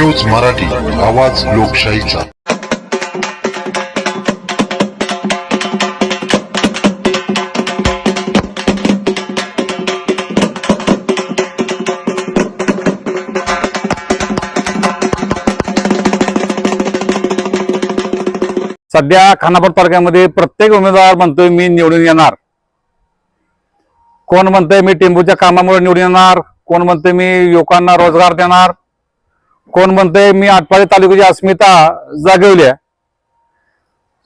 News Marathi आवाज लोकशाहीचा. सध्या खानापूर तालुक्यामध्ये प्रत्येक उमेदवार म्हणतोय मी निवडून येणार. कोण म्हणतंय मी टेंबूच्या कामामुळे निवडून येणार? कोण म्हणतंय मी युवकांना रोजगार देणार? कोण म्हणतंय मी आटपाडी तालुक्याची अस्मिता जागवली आहे.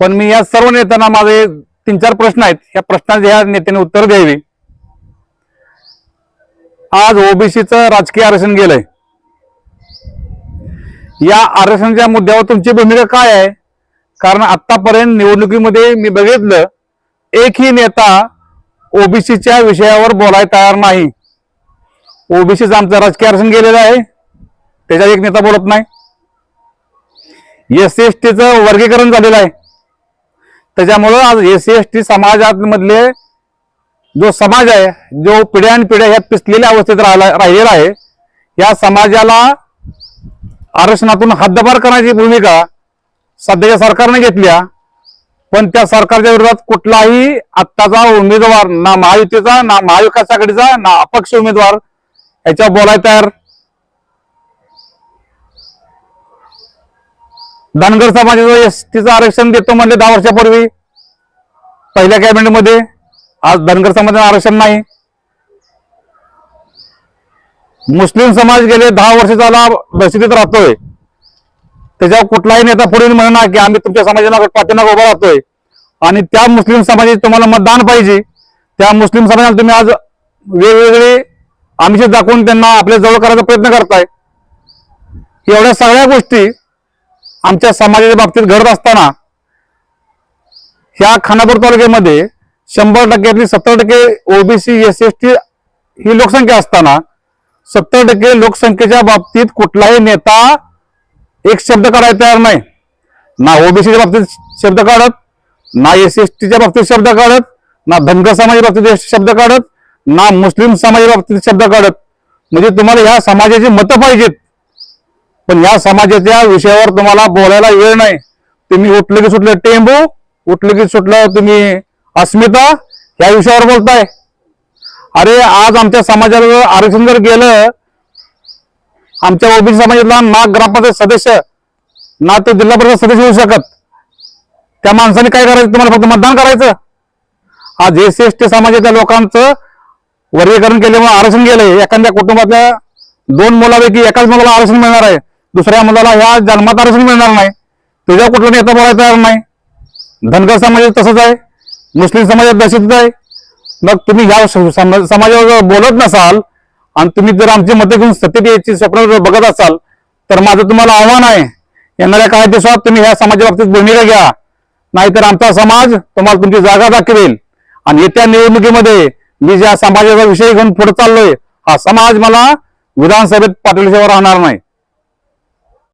पण मी या सर्व नेत्यांना माझे तीन चार प्रश्न आहेत. या प्रश्नांचे ह्या नेत्याने उत्तर द्यावी. आज ओबीसीचं राजकीय आरक्षण गेलंय. या आरक्षणाच्या मुद्द्यावर तुमची भूमिका काय आहे? कारण आतापर्यंत निवडणुकीमध्ये मी बघितलं एकही नेता ओबीसीच्या विषयावर बोलायला तयार नाही. ओबीसीचं आमचं राजकीय आरक्षण गेलेलं आहे. त्याच्यात एक नेता बोलत नाही. एस सी एस टीचं वर्गीकरण झालेलं आहे. त्याच्यामुळं आज एस सी एस टी समाजामधले जो समाज आहे जो पिढ्यान पिढ्या ह्या पिसलेल्या अवस्थेत राहिला राहिलेला आहे या समाजाला आरक्षणातून हद्दपार करण्याची भूमिका सध्याच्या सरकारने घेतल्या पण त्या सरकारच्या विरोधात कुठलाही आत्ताचा उमेदवार ना महायुतीचा ना महाविकास आघाडीचा ना अपक्ष उमेदवार याच्यावर बोलायला तयार धनगर समाजाचं एस टीचं आरक्षण देतो म्हणले दहा वर्षापूर्वी. पहिल्या कॅबिनेटमध्ये. आज धनगर समाजाचं आरक्षण नाही. मुस्लिम समाज गेले दहा वर्ष झाला दहशतीत राहतोय. त्याच्यावर कुठलाही नेता पुढे म्हणणार की आम्ही तुमच्या समाजाला पाठीमागे उभा राहतोय. आणि त्या मुस्लिम समाजात तुम्हाला मतदान पाहिजे. त्या मुस्लिम समाजाला तुम्ही आज वेगवेगळे आमिष दाखवून त्यांना आपल्या जवळ करायचा प्रयत्न करताय. एवढ्या सगळ्या गोष्टी आमच्या समाजाच्या बाबतीत घडत असताना ह्या खानापूर तालुक्यामध्ये शंभर टक्क्यातली सत्तर टक्के ओबीसी एस एस टी ही लोकसंख्या असताना सत्तर टक्के लोकसंख्येच्या बाबतीत कुठलाही नेता एक शब्द काढायला तयार नाही. ना ओबीसीच्या बाबतीत शब्द काढत ना एस एस टीच्या बाबतीत शब्द काढत ना धनगर समाजाच्या बाबतीत शब्द काढत ना मुस्लिम समाजाच्या बाबतीत शब्द काढत. म्हणजे तुम्हाला ह्या समाजाची मतं पाहिजेत. पण या समाजाच्या विषयावर तुम्हाला बोलायला वेळ नाही. तुम्ही उठलं की सुटलं टेंबू उठलं की सुटलं तुम्ही अस्मिता या विषयावर बोलताय. अरे आज आमच्या समाजाला आरक्षण जर गेलं आमच्या ओबीसी समाजातला ना ग्रामपंचायत सदस्य ना तो जिल्हा परिषद सदस्य होऊ शकत. त्या माणसाने काय करायचं? तुम्हाला फक्त मतदान करायचं. आज एस एस टी समाजाच्या लोकांचं वर्गीकरण केल्यामुळे आरक्षण गेलंय. एखाद्या कुटुंबातल्या दोन मुलापैकी एकाच मुलाला आरक्षण मिळणार आहे. दुसऱ्या मुलाला ह्या जन्मात आरक्षण मिळणार नाही. तुझ्या कुठला नेता बोलायला तयार नाही. धनगर समाजात तसंच आहे. मुस्लिम समाजात दहशत आहे. मग तुम्ही ह्या स- समाजावर बोलत नसाल आणि तुम्ही जर आमची मते घेऊन सत्तेत यायची स्वप्न जर बघत असाल तर माझं तुम्हाला आव्हान आहे. येणाऱ्या काही दिवसात तुम्ही ह्या समाजा बाबतीत भूमिका घ्या. नाहीतर आमचा समाज तुम्हाला तुमची जागा दाखवेल. आणि येत्या निवडणुकीमध्ये मी ज्या समाजाचा विषय घेऊन पुढे चाललोय हा समाज मला विधानसभेत पाठवल्याशिवाय राहणार नाही.